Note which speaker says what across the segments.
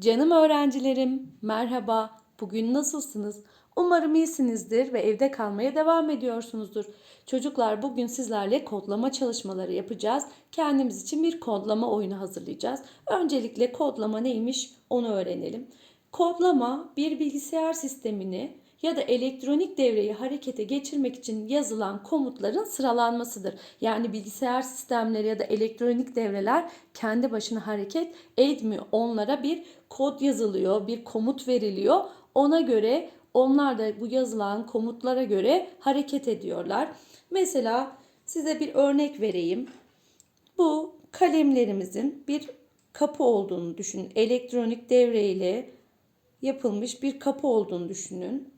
Speaker 1: Canım öğrencilerim, merhaba. Bugün nasılsınız? Umarım iyisinizdir ve evde kalmaya devam ediyorsunuzdur. Çocuklar bugün sizlerle kodlama çalışmaları yapacağız. Kendimiz için bir kodlama oyunu hazırlayacağız. Öncelikle kodlama neymiş onu öğrenelim. Kodlama bir bilgisayar sistemini ya da elektronik devreyi harekete geçirmek için yazılan komutların sıralanmasıdır. Yani bilgisayar sistemleri ya da elektronik devreler kendi başına hareket etmiyor. Onlara bir kod yazılıyor, bir komut veriliyor. Ona göre onlar da bu yazılan komutlara göre hareket ediyorlar. Mesela size bir örnek vereyim. Bu kalemlerimizin bir kapı olduğunu düşünün. Elektronik devreyle yapılmış bir kapı olduğunu düşünün.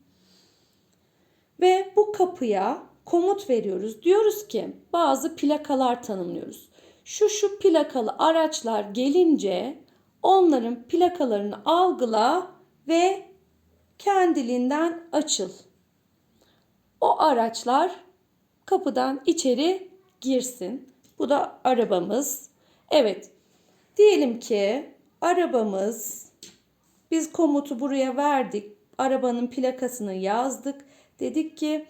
Speaker 1: Ve bu kapıya komut veriyoruz. Diyoruz ki bazı plakalar tanımlıyoruz. Şu şu plakalı araçlar gelince onların plakalarını algıla ve kendiliğinden açıl. O araçlar kapıdan içeri girsin. Bu da arabamız. Evet. Diyelim ki arabamız biz komutu buraya verdik. Arabanın plakasını yazdık. Dedik ki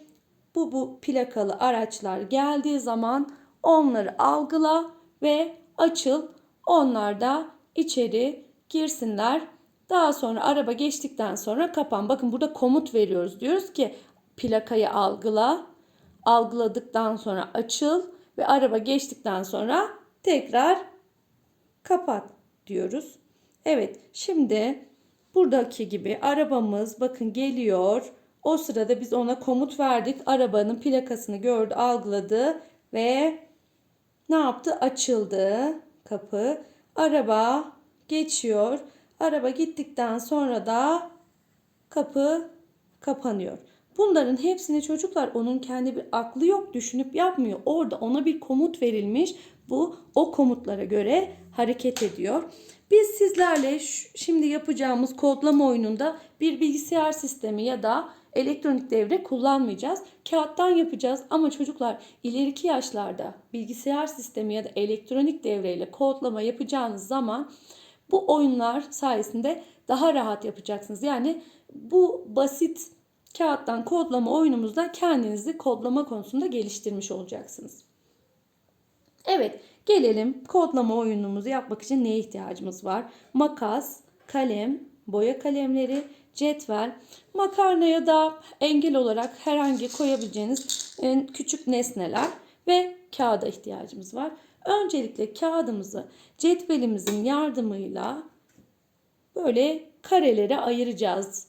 Speaker 1: bu bu plakalı araçlar geldiği zaman onları algıla ve açıl. Onlar da içeri girsinler. Daha sonra araba geçtikten sonra kapan. Bakın burada komut veriyoruz. Diyoruz ki plakayı algıla. Algıladıktan sonra açıl ve araba geçtikten sonra tekrar kapat diyoruz. Evet şimdi buradaki gibi arabamız bakın geliyor. O sırada biz ona komut verdik. Arabanın plakasını gördü, algıladı ve ne yaptı? Açıldı kapı. Araba geçiyor. Araba gittikten sonra da kapı kapanıyor. Bunların hepsini çocuklar onun kendi bir aklı yok düşünüp yapmıyor. Orada ona bir komut verilmiş. Bu o komutlara göre hareket ediyor. Biz sizlerle şimdi yapacağımız kodlama oyununda bir bilgisayar sistemi ya da elektronik devre kullanmayacağız. Kağıttan yapacağız ama çocuklar ileriki yaşlarda bilgisayar sistemi ya da elektronik devreyle kodlama yapacağınız zaman bu oyunlar sayesinde daha rahat yapacaksınız. Yani bu basit kağıttan kodlama oyunumuzda kendinizi kodlama konusunda geliştirmiş olacaksınız. Evet, gelelim kodlama oyunumuzu yapmak için neye ihtiyacımız var? Makas, kalem, boya kalemleri, cetvel, makarnaya da engel olarak herhangi koyabileceğiniz en küçük nesneler ve kağıda ihtiyacımız var. Öncelikle kağıdımızı cetvelimizin yardımıyla böyle karelere ayıracağız.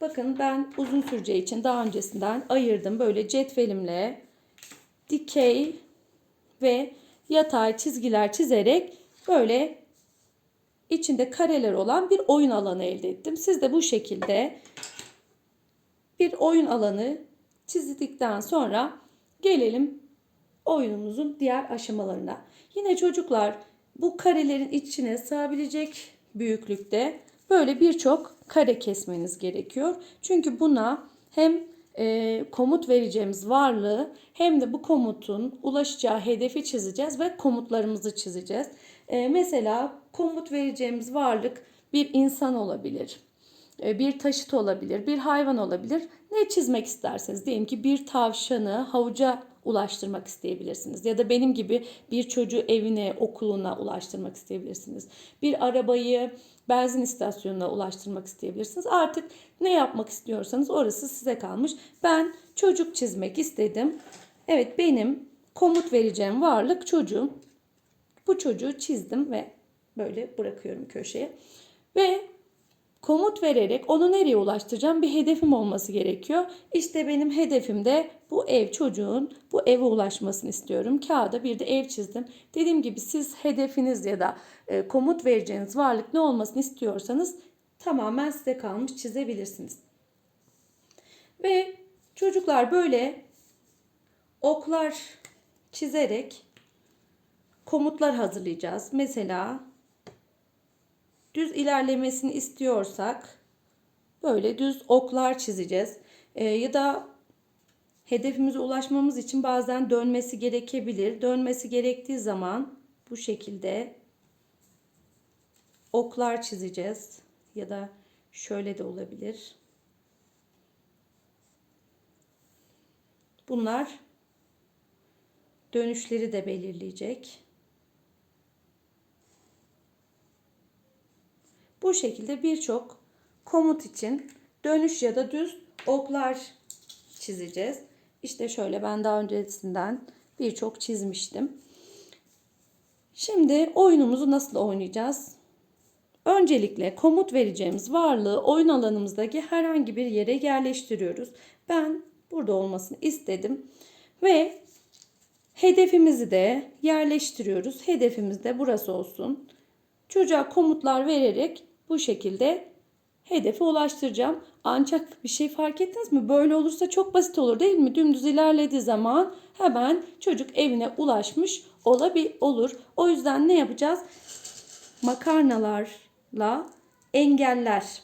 Speaker 1: Bakın ben uzun süreceği için daha öncesinden ayırdım. Böyle cetvelimle dikey ve yatay çizgiler çizerek böyle içinde kareler olan bir oyun alanı elde ettim. Siz de bu şekilde bir oyun alanı çizdikten sonra gelelim oyunumuzun diğer aşamalarına. Yine çocuklar bu karelerin içine sığabilecek büyüklükte böyle birçok kare kesmeniz gerekiyor. Çünkü buna hem e, komut vereceğimiz varlığı hem de bu komutun ulaşacağı hedefi çizeceğiz ve komutlarımızı çizeceğiz. E, mesela komut vereceğimiz varlık bir insan olabilir, e, bir taşıt olabilir, bir hayvan olabilir. Ne çizmek isterseniz diyelim ki bir tavşanı havuca ulaştırmak isteyebilirsiniz. Ya da benim gibi bir çocuğu evine, okuluna ulaştırmak isteyebilirsiniz. Bir arabayı benzin istasyonuna ulaştırmak isteyebilirsiniz. Artık ne yapmak istiyorsanız orası size kalmış. Ben çocuk çizmek istedim. Evet benim komut vereceğim varlık çocuğum. Bu çocuğu çizdim ve böyle bırakıyorum köşeye. Ve komut vererek onu nereye ulaştıracağım bir hedefim olması gerekiyor. İşte benim hedefim de bu ev çocuğun bu eve ulaşmasını istiyorum. Kağıda bir de ev çizdim. Dediğim gibi siz hedefiniz ya da e, komut vereceğiniz varlık ne olmasını istiyorsanız tamamen size kalmış çizebilirsiniz. Ve çocuklar böyle oklar çizerek komutlar hazırlayacağız. Mesela düz ilerlemesini istiyorsak böyle düz oklar çizeceğiz. E, ya da hedefimize ulaşmamız için bazen dönmesi gerekebilir. Dönmesi gerektiği zaman bu şekilde oklar çizeceğiz. Ya da şöyle de olabilir. Bunlar dönüşleri de belirleyecek. Bu şekilde birçok komut için dönüş ya da düz oklar çizeceğiz. İşte şöyle ben daha öncesinden birçok çizmiştim. Şimdi oyunumuzu nasıl oynayacağız? Öncelikle komut vereceğimiz varlığı oyun alanımızdaki herhangi bir yere yerleştiriyoruz. Ben burada olmasını istedim ve hedefimizi de yerleştiriyoruz. Hedefimiz de burası olsun. Çocuğa komutlar vererek bu şekilde hedefe ulaştıracağım. Ancak bir şey fark ettiniz mi? Böyle olursa çok basit olur değil mi? Dümdüz ilerlediği zaman hemen çocuk evine ulaşmış olabilir olur. O yüzden ne yapacağız? Makarnalarla engeller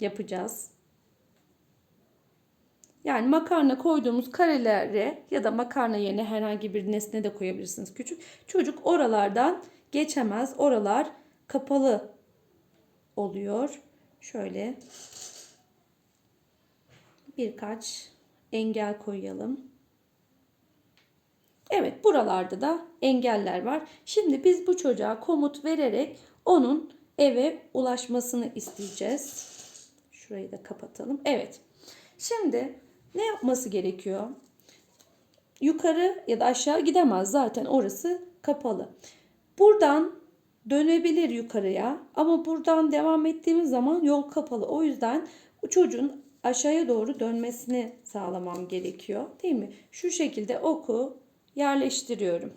Speaker 1: yapacağız. Yani makarna koyduğumuz karelere ya da makarna yerine herhangi bir nesne de koyabilirsiniz küçük. Çocuk oralardan geçemez. Oralar kapalı oluyor. Şöyle birkaç engel koyalım. Evet buralarda da engeller var. Şimdi biz bu çocuğa komut vererek onun eve ulaşmasını isteyeceğiz. Şurayı da kapatalım. Evet. Şimdi ne yapması gerekiyor? Yukarı ya da aşağı gidemez. Zaten orası kapalı. Buradan dönebilir yukarıya ama buradan devam ettiğimiz zaman yol kapalı. O yüzden çocuğun aşağıya doğru dönmesini sağlamam gerekiyor. Değil mi? Şu şekilde oku yerleştiriyorum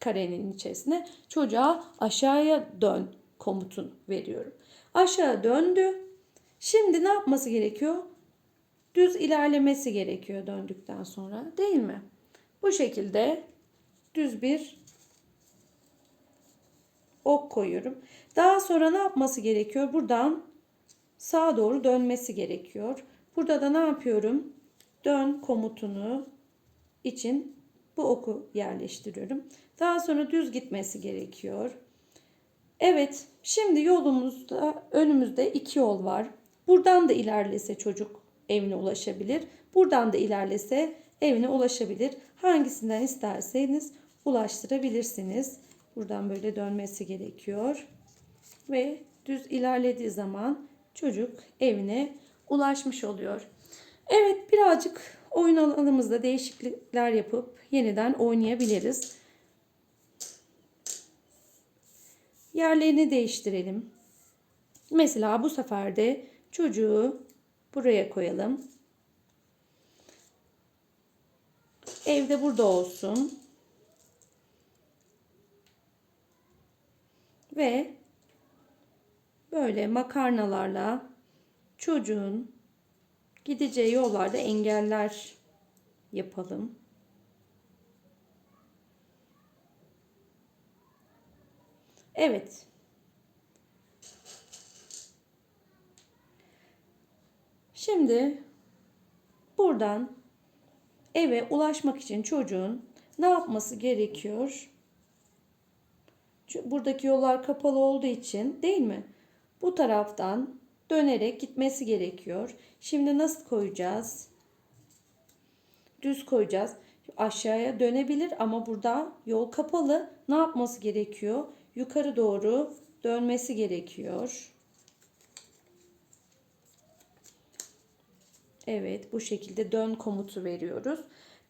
Speaker 1: karenin içerisine. Çocuğa aşağıya dön komutun veriyorum. Aşağı döndü. Şimdi ne yapması gerekiyor? Düz ilerlemesi gerekiyor döndükten sonra değil mi? Bu şekilde düz bir ok koyuyorum. Daha sonra ne yapması gerekiyor? Buradan sağa doğru dönmesi gerekiyor. Burada da ne yapıyorum? Dön komutunu için bu oku yerleştiriyorum. Daha sonra düz gitmesi gerekiyor. Evet, şimdi yolumuzda önümüzde iki yol var. Buradan da ilerlese çocuk evine ulaşabilir. Buradan da ilerlese evine ulaşabilir. Hangisinden isterseniz ulaştırabilirsiniz. Buradan böyle dönmesi gerekiyor. Ve düz ilerlediği zaman çocuk evine ulaşmış oluyor. Evet birazcık oyun alanımızda değişiklikler yapıp yeniden oynayabiliriz. Yerlerini değiştirelim. Mesela bu sefer de çocuğu buraya koyalım. Evde burada olsun. Ve böyle makarnalarla çocuğun gideceği yollarda engeller yapalım. Evet. Şimdi buradan eve ulaşmak için çocuğun ne yapması gerekiyor? Buradaki yollar kapalı olduğu için değil mi? Bu taraftan dönerek gitmesi gerekiyor. Şimdi nasıl koyacağız? Düz koyacağız. Aşağıya dönebilir ama burada yol kapalı. Ne yapması gerekiyor? Yukarı doğru dönmesi gerekiyor. Evet bu şekilde dön komutu veriyoruz.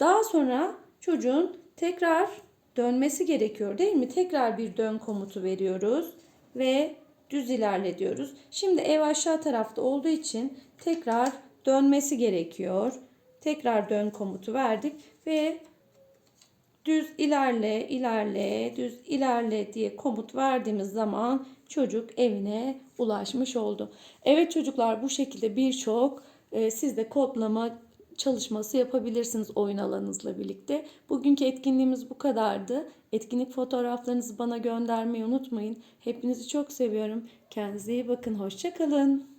Speaker 1: Daha sonra çocuğun tekrar dönmesi gerekiyor değil mi? Tekrar bir dön komutu veriyoruz ve düz ilerle diyoruz. Şimdi ev aşağı tarafta olduğu için tekrar dönmesi gerekiyor. Tekrar dön komutu verdik ve düz ilerle, ilerle, düz ilerle diye komut verdiğimiz zaman çocuk evine ulaşmış oldu. Evet çocuklar bu şekilde birçok e, siz de kodlama çalışması yapabilirsiniz oyun alanınızla birlikte. Bugünkü etkinliğimiz bu kadardı. Etkinlik fotoğraflarınızı bana göndermeyi unutmayın. Hepinizi çok seviyorum. Kendinize iyi bakın. Hoşçakalın.